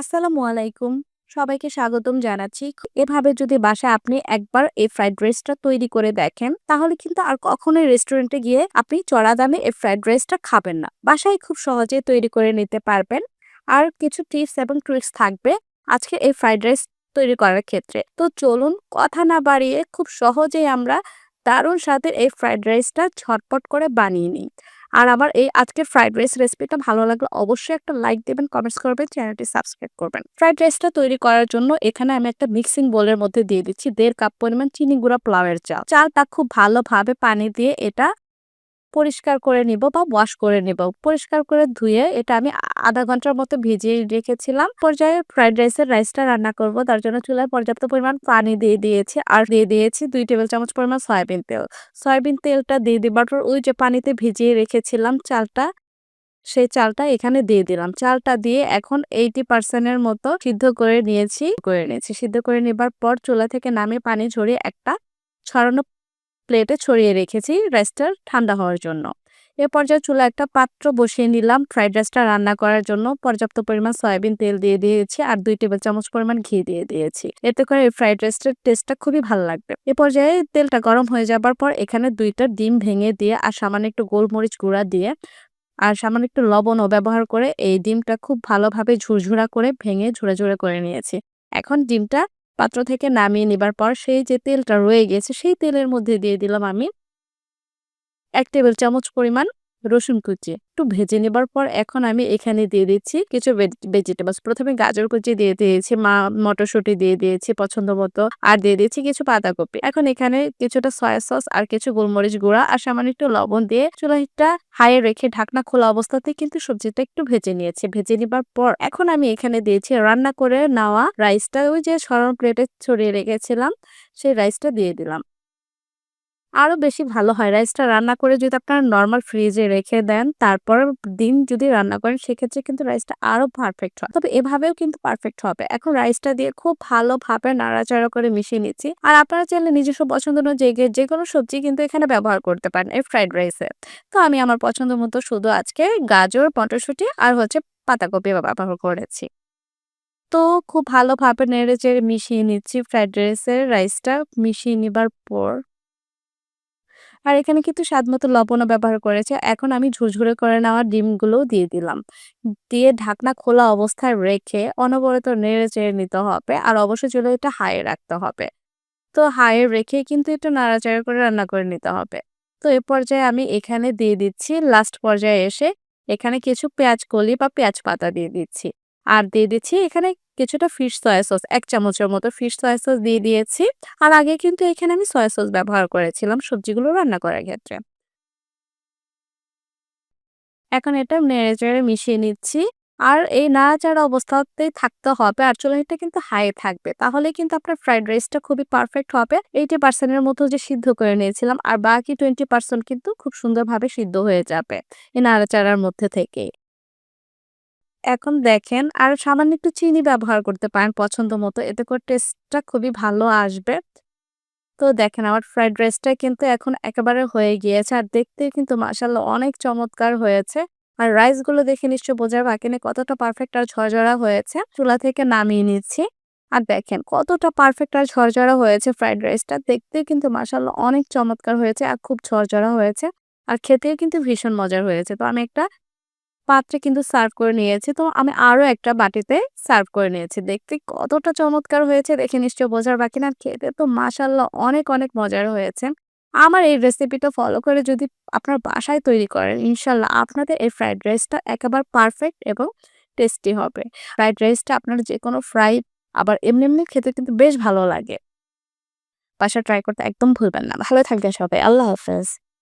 আসসালামু আলাইকুম। সবাইকে স্বাগতম জানাচ্ছি। এভাবে যদি বাসায় আপনি একবার এই ফ্রাইড রাইসটা তৈরি করে দেখেন, তাহলে কিন্তু আর কখনোই রেস্টুরেন্টে গিয়ে আপনি চড়া দামে এই ফ্রাইড রাইসটা খাবেন না। বাসায় খুব সহজে তৈরি করে নিতে পারবেন। আর কিছু টিপস এবং ট্রিক্স থাকবে আজকে এই ফ্রাইড রাইস তৈরি করার ক্ষেত্রে। তো চলুন, কথা না বাড়িয়ে খুব সহজেই আমরা দারুণ স্বাদের এই ফ্রাইড রাইসটা ঝটপট করে বানিয়ে নিই আর আমার এই আজকের ফ্রাইড রাইস রেসিপিটা ভালো লাগলে অবশ্যই একটা লাইক দেবেন কমেন্টস করবেন চ্যানেলটি সাবস্ক্রাইব করবেন। ফ্রাইড রাইসটা তৈরি করার জন্য এখানে আমি একটা মিক্সিং বোলের মধ্যে দিয়ে দিচ্ছি। দেড় কাপ পরিমাণ চিনি গুঁড়া প্লাওয়ের চাল। চালটা খুব ভালোভাবে পানি দিয়ে এটা পরিষ্কার করে নিব বা ওয়াশ করে নিব। পরিষ্কার করে ধুয়ে এটা আমি আধা ঘণ্টার মতো ভিজিয়ে রেখেছিলাম। পর্যায়ে ফ্রাইড রাইসের রাইসটা রান্না করব। তার জন্য চুলায় পর্যাপ্ত পরিমাণ পানি দিয়ে দিয়েছি। আর দিয়ে দিয়েছি দুই টেবিল চামচ পরিমাণ সয়াবিন তেল। সয়াবিন তেলটা দিয়ে দিবার পর ওই যে পানিতে ভিজিয়ে রেখেছিলাম চালটা, সেই চালটা এখানে দিয়ে দিলাম। চালটা দিয়ে এখন এইটি পার্সেন্টের মতো সিদ্ধ করে নিয়েছি করে নিয়েছি। সিদ্ধ করে নেবার পর চুলা থেকে নামিয়ে পানি ঝরিয়ে একটা ছড়ানো প্লেটে ছড়িয়ে রেখেছি রাইসটা ঠান্ডা হওয়ার জন্য। এ পর্যায়ে চুলা একটা পাত্র বসিয়ে নিলাম ফ্রাইড রাইসটা রান্না করার জন্য। পর্যাপ্ত পরিমাণ সয়াবিন তেল দিয়ে দিয়েছি আর দুই টেবিল চামচ পরিমাণ ঘি দিয়ে দিয়েছি। এতে করে এই ফ্রাইড রাইসটার টেস্টটা খুবই ভালো লাগবে। এ পর্যায়ে তেলটা গরম হয়ে যাবার পর এখানে দুইটা ডিম ভেঙে দিয়ে আর সামান্য একটু গোলমরিচ গুঁড়া দিয়ে আর সামান্য একটু লবণও ব্যবহার করে এই ডিমটা খুব ভালোভাবে ঝুরঝুরা করে ভেঙে ঝুড়ে ঝুড়ে করে নিয়েছি। এখন ডিমটা পাত্র থেকে নামিয়ে নেবার পর সেই যে তেলটা রয়ে গেছে, সেই তেলের মধ্যে দিয়ে দিলাম আমি এক টেবিল চামচ পরিমাণ রসুন কুচি। একটু ভেজে নেবার পর এখন আমি এখানে দিয়ে দিচ্ছি কিছু ভেজিটেবলস প্রথমে গাজর কুচি দিয়ে দিয়েছি, মা মটরশুঁটি দিয়ে দিয়েছি পছন্দ মতো, আর দিয়ে দিয়েছি কিছু পাতাকপি এখন এখানে কিছুটা সয়া সস আর কিছু গোলমরিচ গুঁড়া আর সামান্য একটু লবণ দিয়ে চুলাটা হাইয়ে রেখে ঢাকনা খোলা অবস্থাতে কিন্তু সবজিটা একটু ভেজে নিয়েছি। ভেজে নেবার পর এখন আমি এখানে দিয়েছি রান্না করে নেওয়া রাইসটা ওই যে সরম প্লেটে ছড়িয়ে রেখেছিলাম, সেই রাইসটা দিয়ে দিলাম। আরও বেশি ভালো হয়। রাইসটা রান্না করে যদি আপনারা নর্মাল ফ্রিজে রেখে দেন তারপর দিন যদি রান্না করেন, সেক্ষেত্রে কিন্তু রাইসটা আরও পারফেক্ট হয়। তবে এভাবেও কিন্তু পারফেক্ট হবে। এখন রাইসটা দিয়ে খুব ভালোভাবে নাড়াচাড়া করে মিশিয়ে নিচ্ছি। আর আপনারা চাইলে নিজস্ব পছন্দ অনুযায়ী যে কোনো সবজি কিন্তু এখানে ব্যবহার করতে পারেন এই ফ্রাইড রাইসে তো আমি আমার পছন্দ মতো শুধু আজকে গাজর, মটরশুঁটি আর হচ্ছে পাতাকপি ব্যবহার করেছি। তো খুব ভালোভাবে নেড়ে চেড়ে মিশিয়ে নিচ্ছি ফ্রাইড রাইসের রাইসটা মিশিয়ে নিবার পর আর এখানে কিন্তু স্বাদমতো লবণও ব্যবহার করেছে। এখন আমি ঝুরঝুরে করে নেওয়া ডিমগুলো দিয়ে দিলাম। দিয়ে ঢাকনা খোলা অবস্থায় রেখে অনবরত নেড়ে চেড়ে নিতে হবে আর অবশ্যই চলে এটা হাইয়ে রাখতে হবে। তো হাইয়ে রেখে কিন্তু একটু নাড়াচাড়া করে রান্না করে নিতে হবে। তো এ পর্যায়ে আমি এখানে দিয়ে দিচ্ছি লাস্ট পর্যায়ে এসে এখানে কিছু পেঁয়াজ কলি বা পেঁয়াজ পাতা দিয়ে দিচ্ছি। আর দিয়ে দিচ্ছি এখানে কিছুটা ফিশ সয়া সস এক চামচের মতো ফিশ সয়া সস দিয়ে দিয়েছি। আর আগে কিন্তু এখানে আমি সয়া সস ব্যবহার করেছিলাম সবজিগুলো রান্না করার ক্ষেত্রে। এখন এটা নেড়ে চেড়ে মিশিয়ে নিচ্ছি। আর এই নাড়াচাড়া অবস্থাতেই থাকতে হবে। আর চুলাইটা কিন্তু হাই থাকবে। তাহলে কিন্তু আপনার ফ্রাইড রাইসটা খুবই পারফেক্ট হবে। এইটি পার্সেন্টের মতো যে সিদ্ধ করে নিয়েছিলাম। আর বাকি টোয়েন্টি পার্সেন্ট কিন্তু খুব সুন্দরভাবে সিদ্ধ হয়ে যাবে এই নাড়াচাড়ার মধ্যে থেকে এখন দেখেন, আর সামান্য একটু চিনি ব্যবহার করতে পারেন পছন্দ মতো। এতে করে টেস্টটা খুবই ভালো আসবে। তো দেখেন, আমার ফ্রাইড রাইসটা কিন্তু এখন একেবারে হয়ে গিয়েছে। আর দেখতে কিন্তু মাসাল্লাহ অনেক চমৎকার হয়েছে। আর রাইসগুলো দেখে নিশ্চয় বোঝার বাকি নেই, কতটা পারফেক্ট আর ঝরঝরা হয়েছে। চুলা থেকে নামিয়ে নিচ্ছি। আর দেখেন, কতটা পারফেক্ট আর ঝরঝরা হয়েছে ফ্রাইড রাইসটা দেখতে কিন্তু মাসাল্লাহ অনেক চমৎকার হয়েছে আর খুব ঝরঝরা হয়েছে। আর খেতেও কিন্তু ভীষণ মজার হয়েছে। তো আমি একটা পাত্রে কিন্তু সার্ভ করে নিয়েছি। তো আমি আরও একটা বাটিতে সার্ভ করে নিয়েছি। দেখতে কতটা চমৎকার হয়েছে দেখে নিশ্চয় বোঝার বাকি না। খেতে তো মাসাল্লাহ অনেক অনেক মজার হয়েছে। আমার এই রেসিপিটা ফলো করে যদি আপনার বাসায় তৈরি করেন ইনশাল্লাহ আপনাদের এই ফ্রাইড রাইসটা একেবারে পারফেক্ট এবং টেস্টি হবে। ফ্রাইড রাইসটা আপনার যে কোনো ফ্রাই আবার এমনি এমনি খেতে কিন্তু বেশ ভালো লাগে। বাসা ট্রাই করতে একদম ভুলবেন না। ভালো থাকবেন সবাই। আল্লাহ হাফেজ।